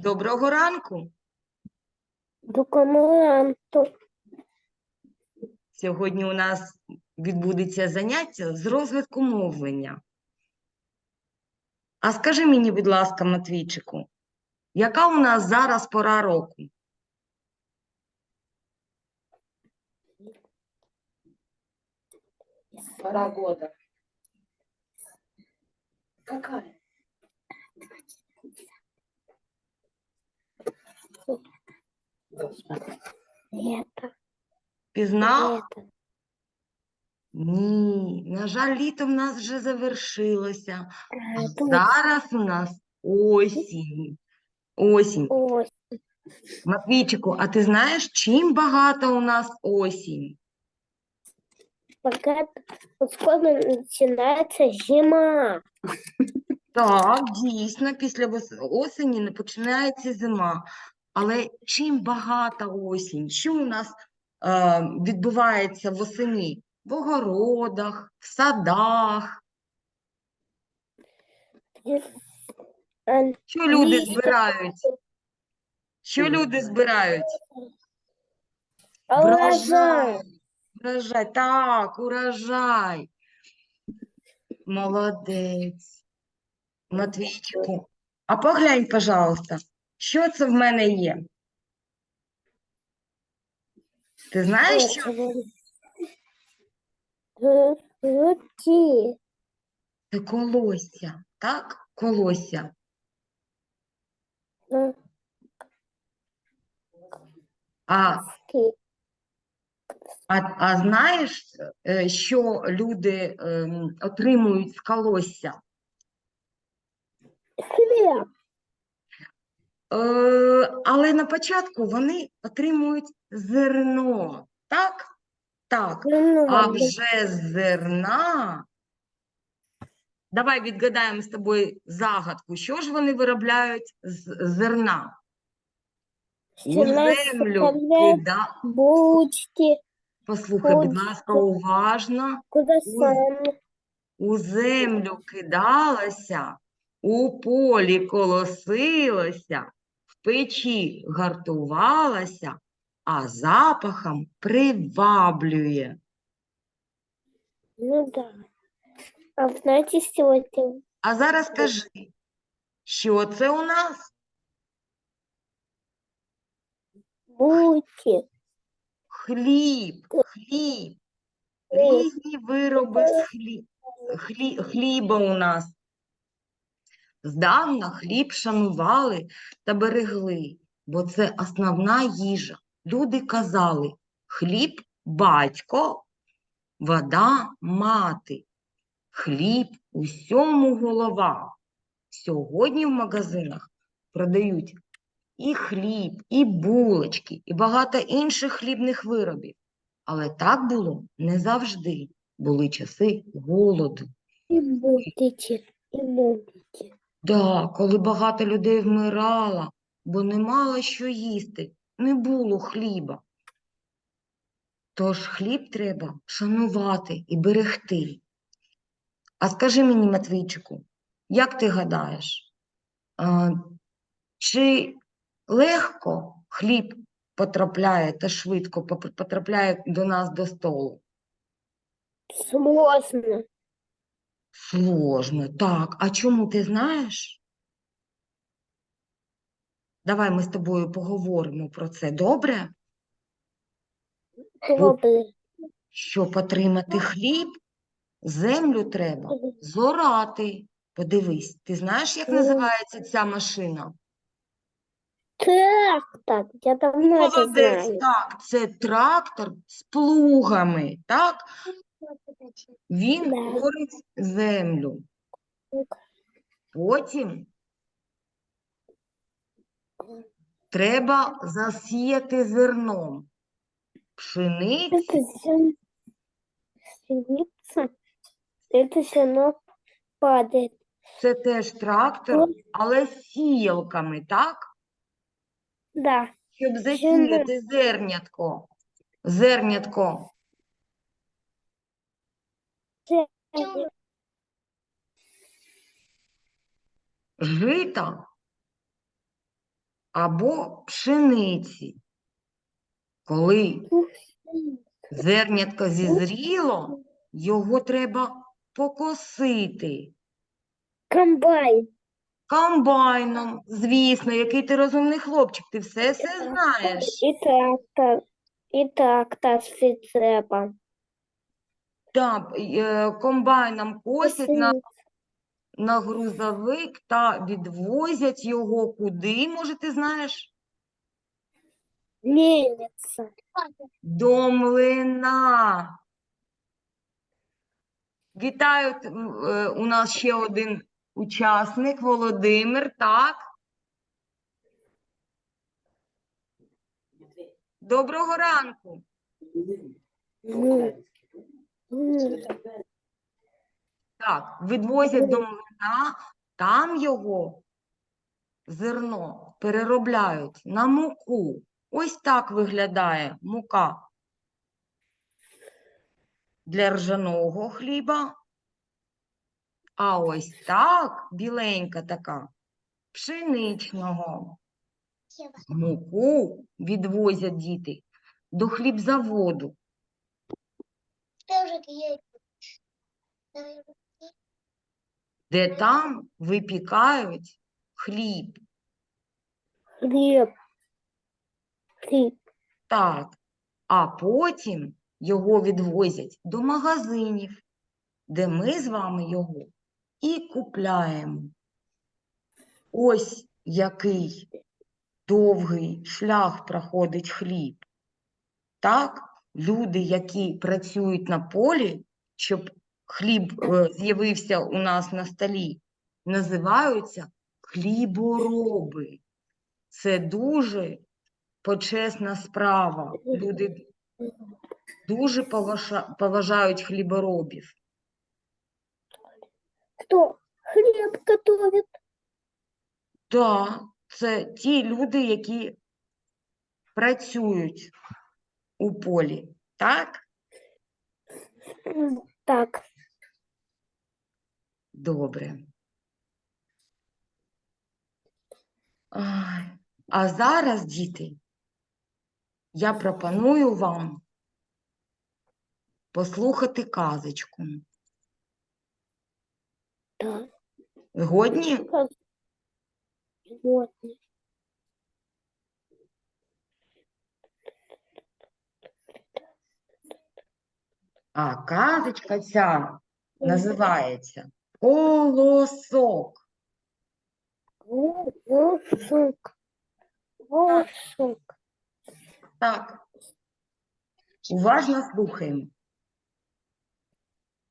Доброго ранку. Документу. Сьогодні у нас відбудеться заняття з розвитку мовлення. А скажи мені, будь ласка, Матвійчику, яка у нас зараз пора року? Пора года. Какая? Лето. Пізнав? Лето. Ні, на жаль, літо в нас вже завершилося. А, А зараз у нас осінь. Осінь. ось. Матвійчику, а ти знаєш, чим багата у нас осінь? Пока скоро начинается зима. Так, дійсно, після вос- осені не починається зима. Але чим багата осінь? Що у нас е, відбувається восени? В огородах, в садах. Що люди збирають? Що люди збирають? урожай. Урожай, так, урожай. Молодець. Матвійчику. А поглянь, пожалуйста, що це в мене є? Ти знаєш, що це колосся, так? Колосся. А, а, а знаєш, е, що люди ем, отримують з колосся? Хлеб. Е, але на початку вони отримують зерно, так? Так. А вже з зерна. Давай відгадаємо з тобою загадку. Що ж вони виробляють з зерна? У землю кида... булочки, Послухай, будь ласка, уважно. У землю кидалася, у полі колосилася, в печі гартувалася, а запахом приваблює. Ну да. А знаете, сегодня А зараз скажи, що це у нас? булки. Хліб, хліб. Різні вироби з хлі... Хлі... хліба у нас. Здавна хліб шанували та берегли, бо це основна їжа. Люди казали, хліб – батько, вода – мати, хліб – усьому голова. Сьогодні в магазинах продають і хліб, і булочки, і багато інших хлібних виробів. Але так було не завжди. Були часи голоду. И будете, и будете. Да, коли багато людей вмирало, бо не мало що їсти, не було хліба. Тож хліб треба шанувати і берегти. А скажи мені, Матвійчику, як ти гадаєш, чи легко хліб потрапляє та швидко потрапляє до нас до столу? Сложно. Сложно, так. А чому ти знаєш? Давай ми з тобою поговоримо про це, добре? Добре. Щоб отримати хліб, землю треба зорати. Подивись, ти знаєш, як називається ця машина? Трактор. Я давно это Молодець, знаю. так, це трактор з плугами, так? Він Да. землю. Потім треба засіяти зерном. Пшениці. Это все равно це теж трактор, але з сіялками, так? Да. Щоб засіяти зернятко. Зернятко. Жита або пшениці. Коли зернятко зізріло, його треба покосити. Комбайн. Комбайном, звісно, який ти розумний хлопчик, ти все все знаєш. И трактор. И трактор с прицепом. Так, е, комбайном косять на, на грузовик та відвозять його куди, може, ти знаєш? Мельница. До млина. Вітаю, е, у нас ще один учасник, Володимир, так? Доброго ранку. Ну, ну, Так, відвозять до млина, там його зерно переробляють на муку. Ось так виглядає мука для ржаного хліба. А ось так, біленька така, пшеничного. Муку відвозять діти до хлібзаводу. Де там випікають хліб. Хлеб. Хлеб. Так, а потім його відвозять до магазинів, де ми з вами його і купляємо. Ось який довгий шлях проходить хліб. Так, люди, які працюють на полі, щоб хліб е, з'явився у нас на столі, називаються хлібороби. Це дуже почесна справа. Люди дуже поважають хліборобів. Кто хлеб готовит? Так, це ті люди, які працюють у полі. Так? Так. Добре. А зараз, діти, я пропоную вам послухати казочку. Да. Згодні? Как- А казочка ця називається Колосок. Волосок. Волосок. Так. Уважно слухаємо.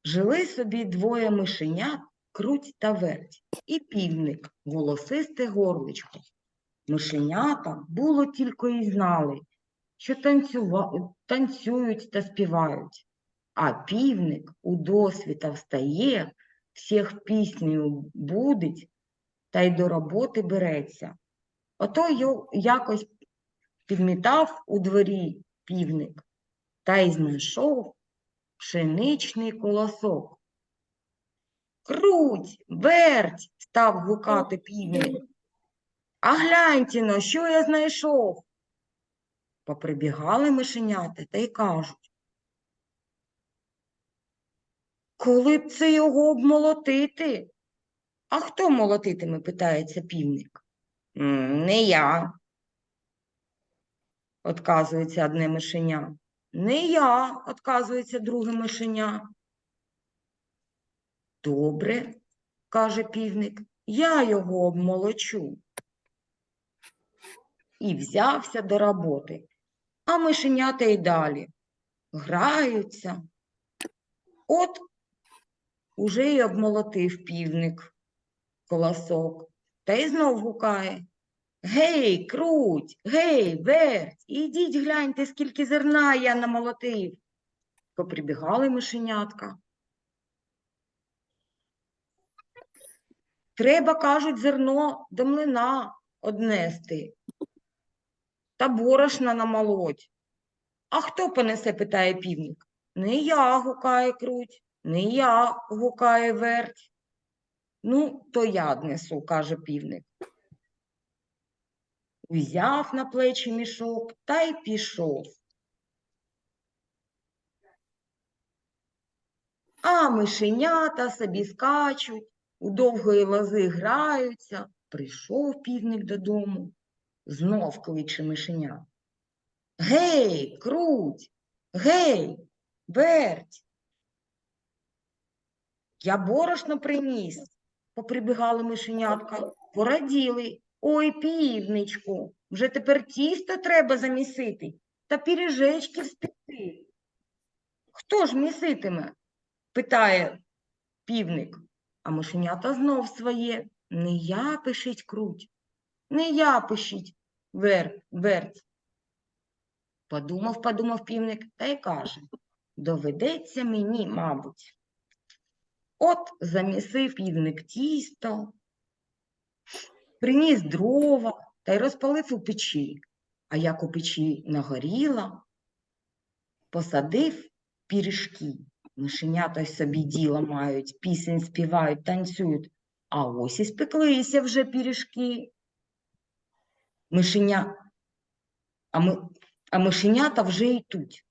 Жили собі двоє мишенят, круть та верть, і півник, голосисте горличко. Мишенята було тільки й знали, що танцюва... танцюють та співають. А півник у досвіта встає, всіх піснею будить та й до роботи береться. Ото йо- якось підмітав у дворі півник та й знайшов пшеничний колосок. Круть, верть, став гукати півник. А гляньте но, що я знайшов. Поприбігали мишенята та й кажуть. Коли б це його обмолотити? А хто молотитиме, питається півник. Не я, отказується одне мишеня. Не я, отказується друге мишеня. Добре, каже півник, я його обмолочу. І взявся до роботи. А мишенята й далі граються. От уже й обмолотив півник колосок, та й знов гукає. Гей, круть, гей, верть, ідіть гляньте, скільки зерна я намолотив. Поприбігали мишенятка. Треба, кажуть, зерно до млина однести та борошна намолоть. А хто понесе, питає півник. Не я, гукає круть, не я, гукає верть. Ну, то я однесу, каже півник. Узяв на плечі мішок та й пішов. А мишенята собі скачуть, у довгої лози граються. Прийшов півник додому, знов кличе мишеня. Гей, круть, гей, верть. Я борошно приніс. Поприбігали мишенятка, пораділи. Ой, півничку, вже тепер тісто треба замісити та піріжечки вспекти. Хто ж міситиме? питає півник. А мишенята знов своє. Не я пишіть круть, не я пишіть вер, верть. Подумав, подумав півник та й каже, доведеться мені, мабуть. От замісив півник тісто, приніс дрова та й розпалив у печі. А як у печі нагоріла, посадив пірішки. Мишенята собі діла мають, пісень співають, танцюють. А ось і спеклися вже пірішки. Мишеня... А, ми... а мишенята вже йдуть.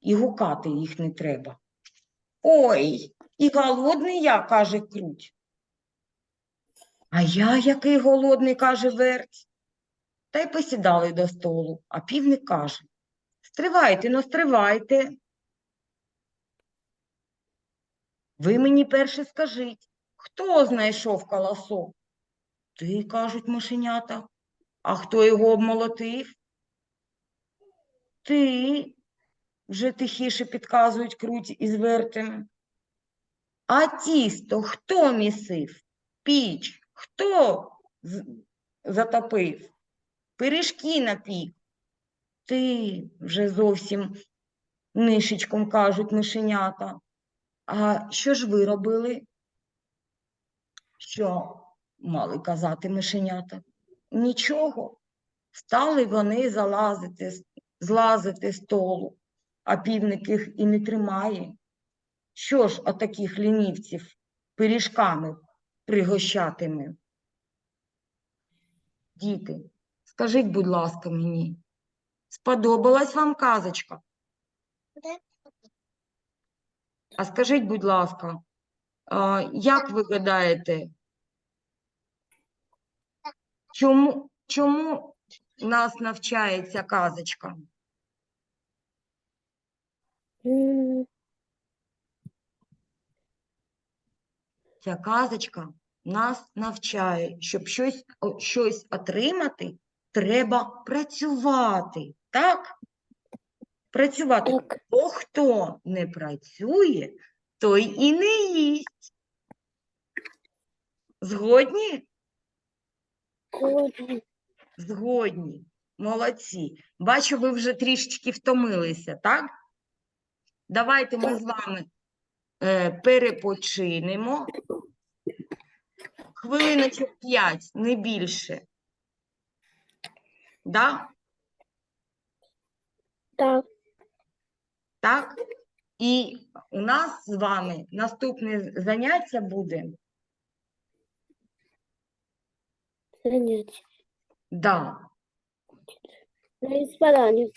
І гукати їх не треба. Ой, і голодний я, каже круть. А я який голодний, каже верть. Та й посідали до столу, а півник каже Стривайте, ну стривайте. Ви мені перше скажіть, хто знайшов колосок? Ти, кажуть мишенята. А хто його обмолотив? Ти, вже тихіше підказують круть із вертем. А тісто хто місив? Піч хто затопив? Пиріжки напік. Ти вже зовсім нишечком кажуть мишенята. А що ж ви робили? Що мали казати мишенята? Нічого. Стали вони залазити, злазити столу, а півник їх і не тримає. Що ж отаких лінівців пиріжками пригощатиме? Діти, скажіть, будь ласка, мені, сподобалась вам казочка? А скажіть, будь ласка, як ви гадаєте, чому, чому нас навчає ця казочка? Ця казочка нас навчає, щоб щось, щось отримати, треба працювати. Так? Працювати. Бо хто не працює, той і не їсть. Згодні? згоден. Згодні. Молодці. Бачу, ви вже трішечки втомилися, так? Давайте ми з вами перепочинемо. Хвилиночок 5, не більше. Да? Так, Так? І у нас з вами наступне заняття буде. заняття. Да. На іспані.